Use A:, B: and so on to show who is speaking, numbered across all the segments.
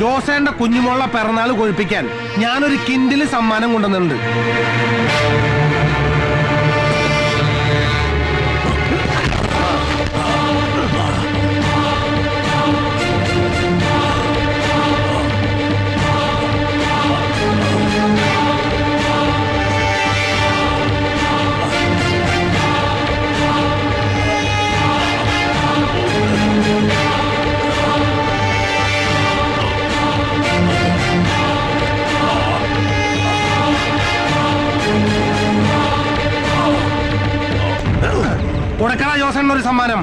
A: ജോസേന്റെ കുഞ്ഞുമോളെ പിറന്നാൾ കൊഴിപ്പിക്കാൻ ഞാനൊരു കിൻഡിൽ സമ്മാനം കൊണ്ടുവന്നിട്ടുണ്ട്. സമ്മാനം.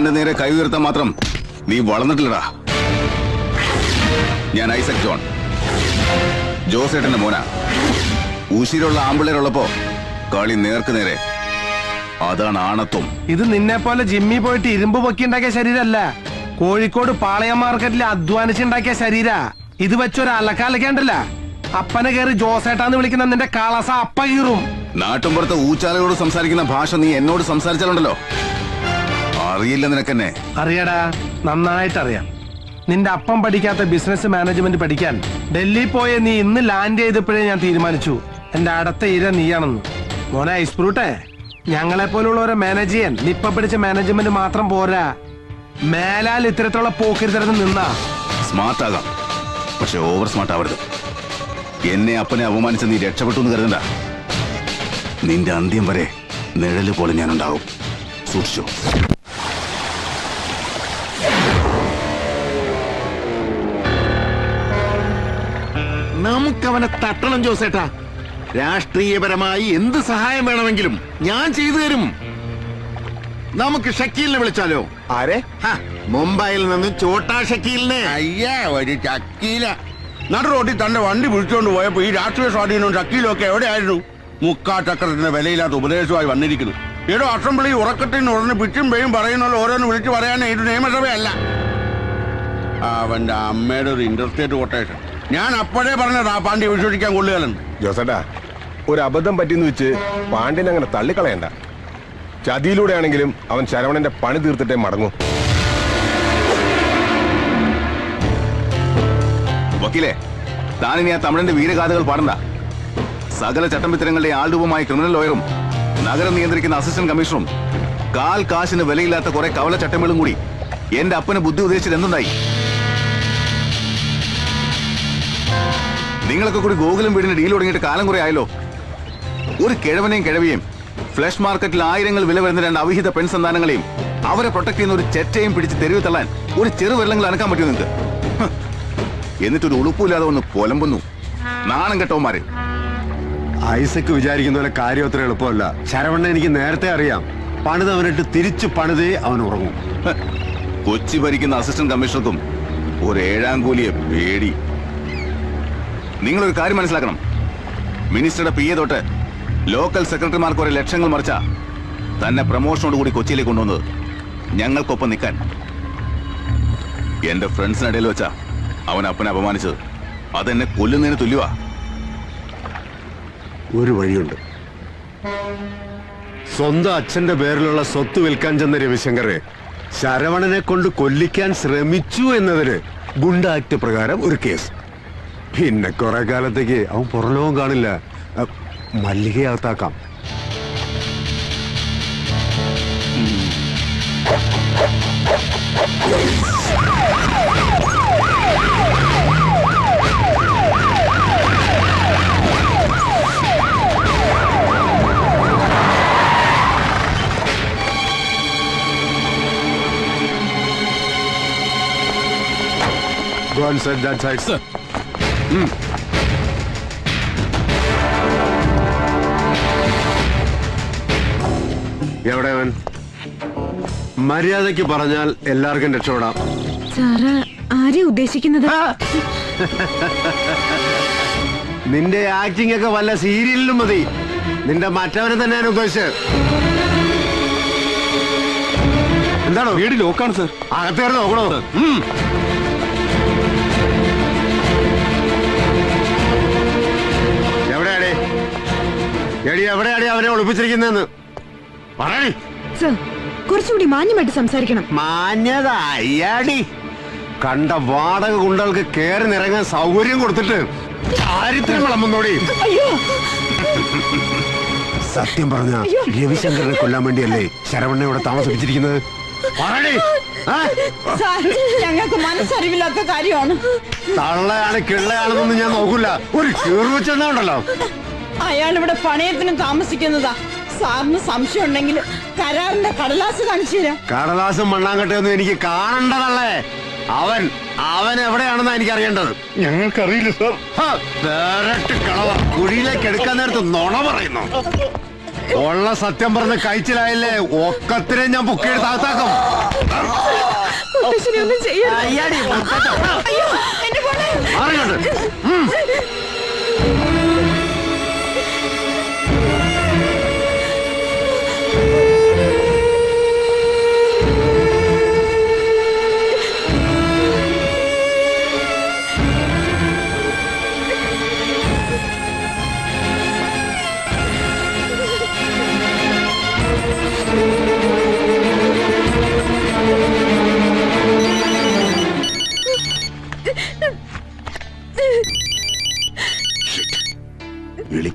B: എന്റെ നേരെ കൈ ഉയർത്താൻ മാത്രം നീ വളർന്നിട്ടില്ലടാ. ഞാൻ ഐസക് ജോൺ. ജോസേട്ടന്റെ മോന. ഉശിരുള്ള ആമ്പിള്ളേരുള്ളപ്പോ കളി നേർക്ക് നേരെ. അതാണ് ആണത്വം.
A: ഇത് നിന്നെ പോലെ ജിമ്മി പോയിട്ട് ഇരുമ്പ് പൊക്കി ഉണ്ടാക്കിയ ശരീരമല്ല കോഴിക്കോട് പാളയ മാർക്കറ്റിൽ അധ്വാനിച്ചുണ്ടാക്കിയ ശരീര. ഇത് വെച്ചൊരു അലക്കാലക്കാണ്ടല്ല അപ്പനെ കയറി ജോസേട്ടാന്ന് വിളിക്കുന്ന നിന്റെ കളസ അപ്പ കീറും.
B: നാട്ടുമ്പുറത്ത് ഊച്ചാലയോട് സംസാരിക്കുന്ന ഭാഷ നീ എന്നോട് സംസാരിച്ചാലുണ്ടല്ലോ. അറിയില്ല നിനക്കെന്നെ.
A: അറിയടാ നന്നായിട്ട് അറിയാം. നിന്റെ അപ്പം പഠിക്കാത്ത ബിസിനസ് മാനേജ്മെന്റ് പഠിക്കാൻ ഡൽഹി പോയ നീ ഇന്ന് ലാൻഡ് ചെയ്തപ്പോഴേ ഞാൻ തീരുമാനിച്ചു. എന്റെ അടുത്ത ഇര നീയാണെന്ന്. മോനെ ഐസ്പ്രൂട്ടെ ഞങ്ങളെ പോലുള്ളവരെ മാനേജ് ചെയ്യാൻ നിപ്പ പിടിച്ച മാനേജ്മെന്റ് മാത്രം പോരാ. മേലാൽ ഇത്തരത്തിലുള്ള പോക്കിരുത്തരുന്ന് നിന്നാ.
B: സ്മാർട്ട് ആകാം. പക്ഷെ ഓവർ സ്മാർട്ട് ആവരുത്. എന്നെ അപ്പനെ അപമാനിച്ച് നീ രക്ഷപ്പെട്ടു എന്ന് കരുതണ്ട. നിന്റെ അന്ത്യം വരെ നിഴൽ പോലെ ഞാനുണ്ടാവും. സൂക്ഷിച്ചു?
C: നമുക്കവനെ തട്ടണം ജോസേട്ടാ. രാഷ്ട്രീയപരമായി എന്ത് സഹായം വേണമെങ്കിലും ഞാൻ ചെയ്തു തരും. നമുക്ക് ഷക്കീലിനെ വിളിച്ചാലോ?
D: ആരെ?
C: മുംബൈയിൽ നിന്ന് ചോട്ടാ ഷക്കീലിനെ.
D: അയ്യാ ഒരു ചക്കീല നടു തന്റെ വണ്ടി വിളിച്ചുകൊണ്ട് പോയപ്പോ ഈ രാഷ്ട്രീയ സ്വാധീനവും ഷക്കീലും ഒക്കെ എവിടെയായിരുന്നു? മുക്കാ ചക്രത്തിന്റെ വിലയില്ലാത്ത ഉപദേശമായി വന്നിരിക്കുന്നു. ഏതോ അസംബ്ലി ഉറക്കത്തിന് ഉടനെ പിച്ചും പേയും പറയുന്നല്ലോ ഓരോന്ന് വിളിച്ചു പറയാനേ ഇത് നിയമസഭയല്ല. അവന്റെ അമ്മയുടെ ഒരു ഇന്റർസ്റ്റേറ്റ് കൊട്ടേഷൻ. ഞാൻ അപ്പോഴേ പറഞ്ഞതാ പാണ്ഡ്യ വിശ്വസിക്കാൻ കൊള്ളുകയെന്ന്.
E: ജോസേട്ടാ ഒരു അബദ്ധം പറ്റിയെന്ന് വെച്ച് പാണ്ഡ്യൻ അങ്ങനെ തള്ളിക്കളയണ്ട. ചതിയിലൂടെ ആണെങ്കിലും അവൻ ശരവണന്റെ പണി തീർത്തിട്ടേ മടങ്ങൂ.
B: വക്കീലെ താനിനി ആ തമിഴന്റെ വീരഗാഥകൾ പാടണ്ട. സകല ചട്ടമ്പിത്തരങ്ങളുടെ ആൾരൂപമായ ക്രിമിനൽ ലോയറും നഗരം നിയന്ത്രിക്കുന്ന അസിസ്റ്റന്റ് കമ്മീഷണറും കാൽ കാശിന് വിലയില്ലാത്ത കുറെ കവല ചട്ടങ്ങളും കൂടി എന്റെ അപ്പന് ബുദ്ധി ഉദ്ദേശിച്ചത് എന്തുണ്ടായി? നിങ്ങളൊക്കെ കൂടി ഗോകുലം വീടിന് ഡീൽ തുടങ്ങിയിട്ട് കാലം കുറെ ആയല്ലോ. ഒരു കിഴവനെയും കിഴവിയും ഫ്ലഷ് മാർക്കറ്റിൽ ആയിരങ്ങൾ വില വരുന്ന രണ്ട് അവിഹിത പെൺസന്താനങ്ങളെയും അവരെ പ്രൊട്ടക്ട് ചെയ്യുന്ന ഒരു ചെറ്റയും പിടിച്ച് തെരുവ് തള്ളാൻ ഒരു ചെറു വെള്ളങ്ങൾ അനക്കാൻ പറ്റുമോ നിങ്ങൾക്ക് എന്നിട്ടൊരു ഉളുപ്പില്ലാതെ ഒന്ന് പൊലമ്പുന്നു. നാണം കെട്ടവന്മാര്.
F: ഐസക്ക് വിചാരിക്കുന്ന പോലെ കാര്യം അത്ര എളുപ്പമല്ല. ശരവണ്ണ എനിക്ക് നേരത്തെ അറിയാം. പണിത് അവനിട്ട് തിരിച്ചു പണിതേ അവൻ ഉറങ്ങും.
B: കൊച്ചി ഭരിക്കുന്ന അസിസ്റ്റന്റ് കമ്മീഷണർക്കും ഒരു ഏഴാം കൂലിയെ പേടി. നിങ്ങളൊരു കാര്യം മനസ്സിലാക്കണം. മിനിസ്റ്ററുടെ പി എ തൊട്ട് ലോക്കൽ സെക്രട്ടറിമാർക്ക് ഒരു ലക്ഷങ്ങൾ മറിച്ച തന്നെ പ്രൊമോഷനോട് കൂടി കൊച്ചിയിലേക്ക് കൊണ്ടുവന്നത്. ഞങ്ങൾക്കൊപ്പം നിൽക്കാൻ. എന്റെ ഫ്രണ്ട്സിനിടയിൽ വെച്ചാ അവൻ അപ്പനെ അപമാനിച്ചത്. അതെന്നെ കൊല്ലുന്നതിന് തുല്യവാ.
F: ഒരു വഴിയുണ്ട്. സ്വന്തം അച്ഛന്റെ പേരിലുള്ള സ്വത്ത് വിൽക്കാൻ ചെന്ന രവിശങ്കറെ ശരവണനെ കൊണ്ട് കൊല്ലിക്കാൻ ശ്രമിച്ചു എന്നതിന് ഗുണ്ട ആക്ട് പ്രകാരം ഒരു കേസ്. പിന്നെ കുറെ കാലത്തേക്ക് അവൻ പുറലോകം കാണില്ല മല്ലികയാകത്താക്കാം Go and set that side.
G: Sir.
F: എവിടെ അവൻ? മര്യാദയ്ക്ക് പറഞ്ഞാൽ എല്ലാവർക്കും രക്ഷപ്പെടാം.
H: സാറ് ആര് ഉദ്ദേശിക്കുന്നത്?
F: നിന്റെ ആക്ടിംഗ് ഒക്കെ വല്ല സീരിയലിലും മതി. നിന്റെ മറ്റവനെ തന്നെയാണ് ഉദ്ദേശിച്ചത്. എന്താണോ?
G: വീട് ലോക്കാണ് സർ
F: അകത്തേറെ നോക്കണോ? എടി അവരെ ഒളിപ്പിച്ചിരിക്കുന്നതെന്ന്? പറയണി
H: സർ കുറച്ചുകൂടി മാന്യമായിട്ട് സംസാരിക്കണം.
F: മാന്യത അയ്യാടി കണ്ട വാടക ഗുണ്ടകൾക്ക് കയറി നിറങ്ങാൻ സൗകര്യം കൊടുത്തിട്ട് ചാരിത്രം വിളമ്പുന്നോടി സത്യം പറഞ്ഞ രവിശങ്കറിനെ കൊല്ലാൻ വേണ്ടിയല്ലേ ശരവണ്ണ ഇവിടെ താമസിപ്പിച്ചിരിക്കുന്നത്?
I: ഞങ്ങൾക്ക് മനസ്സറിവില്ലാത്ത കാര്യമാണ്.
F: തള്ളയാണ് കിള്ളയാണെന്നൊന്നും ഞാൻ നോക്കില്ല ഒരു കീറി വെച്ചെന്നുണ്ടല്ലോ
I: അയാൾ ഇവിടെ പണയത്തിന് താമസിക്കുന്നതാ. സാറിന് സംശയം ഉണ്ടെങ്കിൽ കരാറിന്റെ കടലാസ് കാണിച്ചു തരാം.
F: കടലാസും മണ്ണാങ്കട്ടയൊന്നും എനിക്ക് കാണണ്ടതല്ലേ? അവൻ അവൻ എവിടെയാണെന്നാ എനിക്ക് അറിയേണ്ടത്
D: ഞങ്ങൾക്കറിയില്ല സാർ.
F: ഡയറക്റ്റ് കളവ. കുഴിയിലേക്ക് എടുക്കാൻ നേരത്ത് നുണ പറയുന്നു. ഉള്ള സത്യം പറഞ്ഞ് കഴിച്ചിലായില്ലേ? ഒക്കത്തിനെ ഞാൻ പൊക്കിയെടുത്ത് അകത്താക്കും
H: ഒന്നും ചെയ്യരുത്.
F: അയ്യാടി,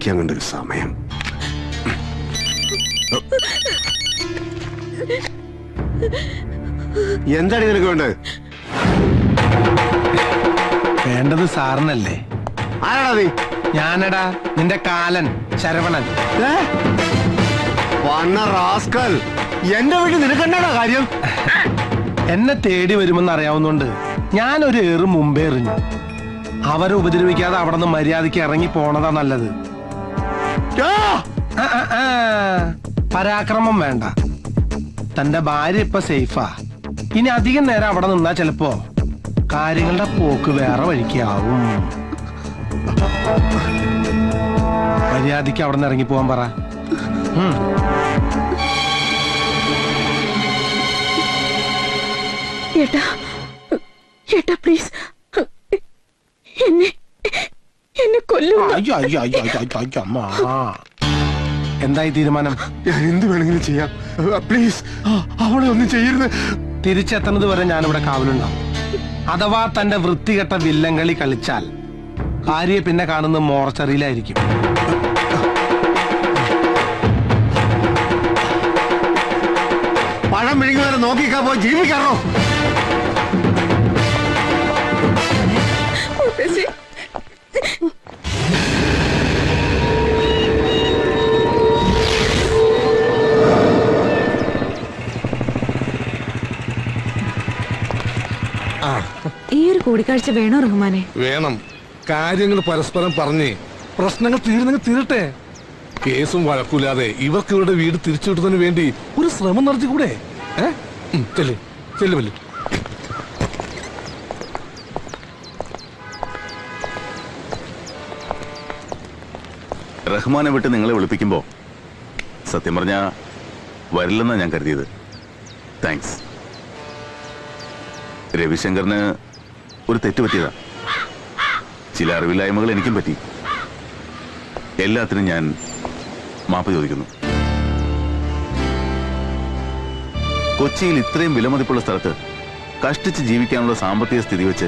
F: വിളിക്കാൻ കണ്ടൊരു സമയം. എന്താടി നിനക്ക് വേണ്ടത്?
A: വേണ്ടത് സാറിനല്ലേ?
F: ആരാടാ നീ?
A: ഞാനടാ നിന്റെ കാലൻ ശരവണൻ?
F: വന്ന റാസ്കൽ എന്റെ വീട്ടിൽ നിനക്കെന്നാടാ കാര്യം?
A: എന്നെ തേടി വരുമെന്ന് അറിയാവുന്നോണ്ട് ഞാനൊരു ഏറ് മുമ്പേ എറിഞ്ഞു. അവരെ ഉപദ്രവിക്കാതെ അവിടെ നിന്ന് മര്യാദയ്ക്ക് ഇറങ്ങി പോണതാ നല്ലത്. പരാക്രമം വേണ്ട. തന്റെ ഭാര്യ ഇപ്പൊ സേഫാ. ഇനി അധികം നേരം അവിടെ നിന്നാ ചിലപ്പോ കാര്യങ്ങളുടെ പോക്ക് വേറെ വഴിക്കാവും. മര്യാദയ്ക്ക് അവിടെ നിന്ന് ഇറങ്ങി പോവാൻ പറ.
H: ഏട്ടാ ഏട്ടാ പ്ലീസ്. എന്നെ എന്നെ കൊല്ലുന്നു
A: അയ്യോ അയ്യോ അയ്യോ അയ്യോ അയ്യോ അയ്യോ അമ്മ. എന്തായി തീരുമാനം?
F: ഞാൻ എന്ത് വേണമെങ്കിലും ചെയ്യാം. പ്ലീസ് അവളെ ഒന്നും ചെയ്യരുത്.
A: തിരിച്ചെത്തുന്നത് വരെ ഞാനിവിടെ കാവലുണ്ടാവും. അഥവാ തന്റെ വൃത്തികെട്ട വില്ലങ്കളി കളിച്ചാൽ ഭാര്യയെ പിന്നെ കാണുന്ന മോർച്ചറിയിലായിരിക്കും.
F: പഴം വിഴുങ്ങുന്നവരെ നോക്കിക്കാ പോയി ജീവിക്കാറോ
H: ഈ ഒരു കൂടിക്കാഴ്ച വേണോ റഹ്മാനെ?
G: വേണം. കാര്യങ്ങൾ പരസ്പരം പറഞ്ഞ് പ്രശ്നങ്ങൾ തീരുന്നെങ്കിൽ തീരട്ടെ. കേസും വഴക്കൂലാതെ ഇവർക്ക് ഇവരുടെ വീട് തിരിച്ചു കിട്ടുന്നതിന് വേണ്ടി ഒരു ശ്രമം നടത്തിക്കൂടെ? ചെല്ല് ചെല്ലു വല്ലു.
B: റഹ്മാനെ വിട്ട് നിങ്ങളെ വിളിപ്പിക്കുമ്പോ സത്യം പറഞ്ഞാ വരില്ലെന്നാ ഞാൻ കരുതിയത്. താങ്ക്സ് രവിശങ്കറിന് ഒരു തെറ്റ് പറ്റിയതാ. ചില അറിവില്ലായ്മകൾ എനിക്കും പറ്റി. എല്ലാത്തിനും ഞാൻ മാപ്പ് ചോദിക്കുന്നു. കൊച്ചിയിൽ ഇത്രയും വിലമതിപ്പുള്ള സ്ഥലത്ത് കഷ്ടിച്ച് ജീവിക്കാനുള്ള സാമ്പത്തിക സ്ഥിതി വെച്ച്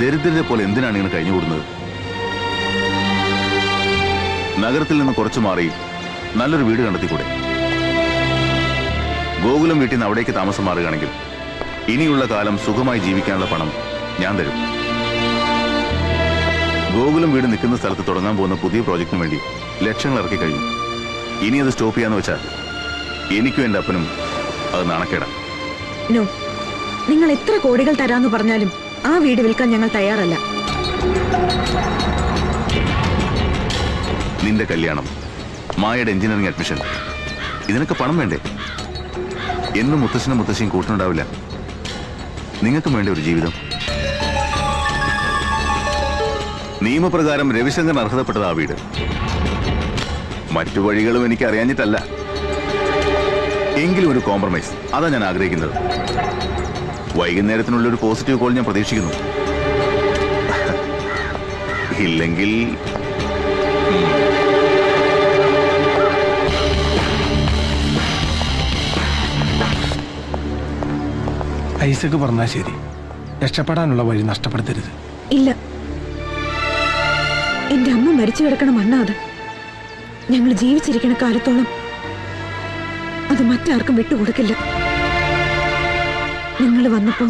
B: ദരിദ്രരെ പോലെ എന്തിനാണ് ഇങ്ങനെ കഴിഞ്ഞുകൂടുന്നത് നഗരത്തിൽ നിന്ന് കുറച്ചു മാറി നല്ലൊരു വീട് കണ്ടെത്തിക്കൂടെ? ഗോകുലം വീട്ടിൽ നിന്ന് അവിടേക്ക് താമസം മാറുകയാണെങ്കിൽ ഇനിയുള്ള കാലം സുഖമായി ജീവിക്കാനുള്ള പണം ഞാൻ തരും. ഗോകുലം വീട് നിൽക്കുന്ന സ്ഥലത്ത് തുടങ്ങാൻ പോകുന്ന പുതിയ പ്രോജക്റ്റിന് വേണ്ടി ലക്ഷങ്ങൾ ഇറക്കി കഴിഞ്ഞു. ഇനി അത് സ്റ്റോപ്പ് ചെയ്യാന്ന് വെച്ചാൽ എനിക്കും എന്റെ അപ്പനും അത് നാണക്കേടാ
H: നോ നിങ്ങൾ എത്ര കോടികൾ തരാന്ന് പറഞ്ഞാലും ആ വീട് വിൽക്കാൻ ഞങ്ങൾ തയ്യാറല്ല.
B: നിന്റെ കല്യാണം മായയുടെ എഞ്ചിനീയറിംഗ് അഡ്മിഷൻ ഇതിനൊക്കെ പണം വേണ്ടേ? എന്നും മുത്തശ്ശനും മുത്തശ്ശിയും കൂട്ടുണ്ടാവില്ല നിങ്ങൾക്കും വേണ്ട ഒരു ജീവിതം. നിയമപ്രകാരം രവിശങ്കർ അർഹതപ്പെട്ടത് ആ വീട്. മറ്റു വഴികളും എനിക്ക് അറിയാഞ്ഞിട്ടല്ല. എങ്കിലും ഒരു കോംപ്രമൈസ് അതാ ഞാൻ ആഗ്രഹിക്കുന്നത്. വൈകുന്നേരത്തിനുള്ള ഒരു പോസിറ്റീവ് കോൾ ഞാൻ പ്രതീക്ഷിക്കുന്നു. ഇല്ലെങ്കിൽ
A: ഐസക്ക് പറഞ്ഞാൽ ശരി. രക്ഷപ്പെടാനുള്ള വഴി നഷ്ടപ്പെടുത്തരുത്.
H: ഇല്ല. എന്റെ അമ്മ മരിച്ചു കിടക്കണ മണ്ണാ അത്. ഞങ്ങൾ ജീവിച്ചിരിക്കണ കാലത്തോളം അത് മറ്റാർക്കും വിട്ടുകൊടുക്കില്ല. നിങ്ങൾ വന്നപ്പോ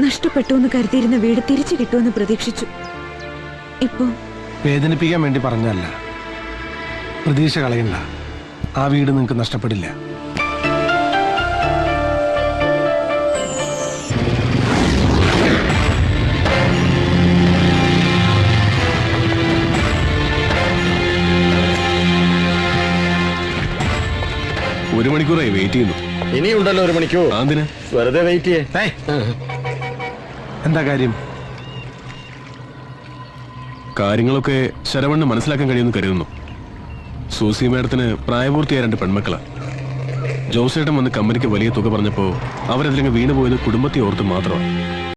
H: നഷ്ടപ്പെട്ടു എന്ന് കരുതിയിരുന്ന വീട് തിരിച്ചു കിട്ടുമെന്ന് പ്രതീക്ഷിച്ചു. ഇപ്പോ
A: വേദനിപ്പിക്കാൻ വേണ്ടി പറഞ്ഞല്ല പ്രതീക്ഷ കളയണ്ട ആ വീട് നിങ്ങൾക്ക് നഷ്ടപ്പെടില്ല.
E: ഒരു മണിക്കൂറായി വെയിറ്റ് ചെയ്യുന്നു.
C: ഇനിയുണ്ടല്ലോ ഒരു മണിക്കൂർ.
E: എന്തിനാ
C: വെറുതെ വെയിറ്റ് ചെയ്യേ.
A: എന്താ കാര്യം?
E: കാര്യങ്ങളൊക്കെ ശരവണ്ണ് മനസ്സിലാക്കാൻ കഴിയുമെന്ന് കരുതുന്നു. സൂസി മാഡത്തിന് പ്രായപൂർത്തിയായ രണ്ട് പെൺമക്കളാ. ജോസേട്ടൻ വന്ന് കമ്പനിക്ക് വലിയ തുക പറഞ്ഞപ്പോ അവരതിലങ്ങ് വീണുപോയത് കുടുംബത്തെ ഓർത്ത് മാത്രമാണ്.